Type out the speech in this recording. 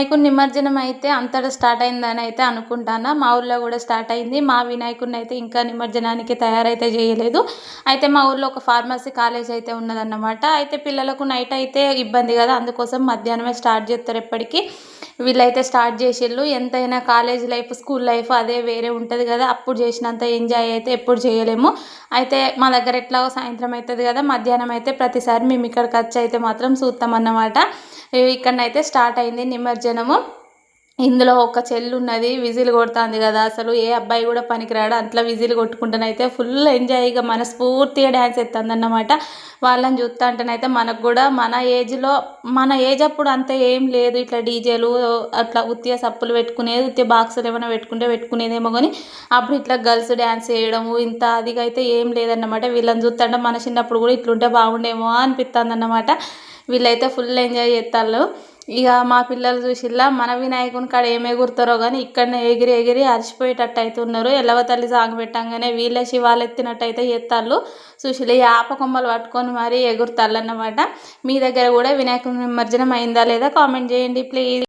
వినాయకుడి నిమజ్జనం అయితే అంతటా స్టార్ట్ అయిందని అయితే అనుకుంటాను. మా ఊర్లో కూడా స్టార్ట్ అయింది. మా వినాయకుడిని అయితే ఇంకా నిమజ్జనానికి తయారైతే చేయలేదు. అయితే మా ఊర్లో ఒక ఫార్మసీ కాలేజ్ అయితే ఉన్నదన్నమాట. అయితే పిల్లలకు నైట్ అయితే ఇబ్బంది కదా. అందుకోసం మధ్యాహ్నమే స్టార్ట్ చేస్తారు ఎప్పటికీ. వీళ్ళైతే స్టార్ట్ చేసిళ్ళు. ఎంతైనా కాలేజ్ లైఫ్ స్కూల్ లైఫ్ అదే వేరే ఉంటుంది కదా. అప్పుడు చేసినంత ఎంజాయ్ అయితే ఎప్పుడు చేయలేము. అయితే మా దగ్గర ఎట్లా సాయంత్రం అవుతుంది కదా. మధ్యాహ్నం అయితే ప్రతిసారి మేము ఇక్కడికి వచ్చి అయితే మాత్రం చూస్తాం అన్నమాట ఇక్కడనైతే స్టార్ట్ అయింది నిమజ్జనము ఇందులో ఒక చెల్లు ఉన్నది విజిల్ కొడుతుంది కదా. అసలు ఏ అబ్బాయి కూడా పనికిరాడు. అట్లా విజిల్ కొట్టుకుంటానైతే ఫుల్ ఎంజాయ్గా మనస్ఫూర్తిగా డ్యాన్స్ ఎత్తుంది అన్నమాట వాళ్ళని చూస్తా అంటేనైతే మనకు కూడా మన ఏజ్లో మన ఏజ్ అప్పుడు అంత ఏం లేదు. ఇట్లా డీజేలు అట్లా ఉత్తిగా సప్పులు పెట్టుకునేది ఉత్తిగా బాక్సులు ఏమైనా పెట్టుకుంటే పెట్టుకునేదేమో కానీ అప్పుడు ఇట్లా గర్ల్స్ డ్యాన్స్ చేయడము ఇంత అదిగా అయితే ఏం లేదన్నమాట. వీళ్ళని చూస్తుంటే మన చిన్నప్పుడు కూడా ఇట్లుంటే బాగుండేమో అనిపిస్తుంది అన్నమాట వీళ్ళైతే ఫుల్ ఎంజాయ్ చేస్తారు ఇక మా పిల్లలు చూసిల్లా మన వినాయకుని కాడ ఏం ఎగురుతారో కానీ ఇక్కడనే ఎగిరి ఎగిరి అరిచిపోయేటట్టు అయితే ఉన్నారు ఎల్లవ తల్లి సాగు పెట్టంగానే వీళ్ళే శివాలు ఎత్తినట్టు అయితే ఎత్తాళ్ళు చూసిలే ఆప కొమ్మలు పట్టుకొని మరీ ఎగురుతాళ్ళు అన్నమాట. మీ దగ్గర కూడా వినాయకుని నిమజ్జనం అయిందా లేదా కామెంట్ చేయండి ప్లీజ్.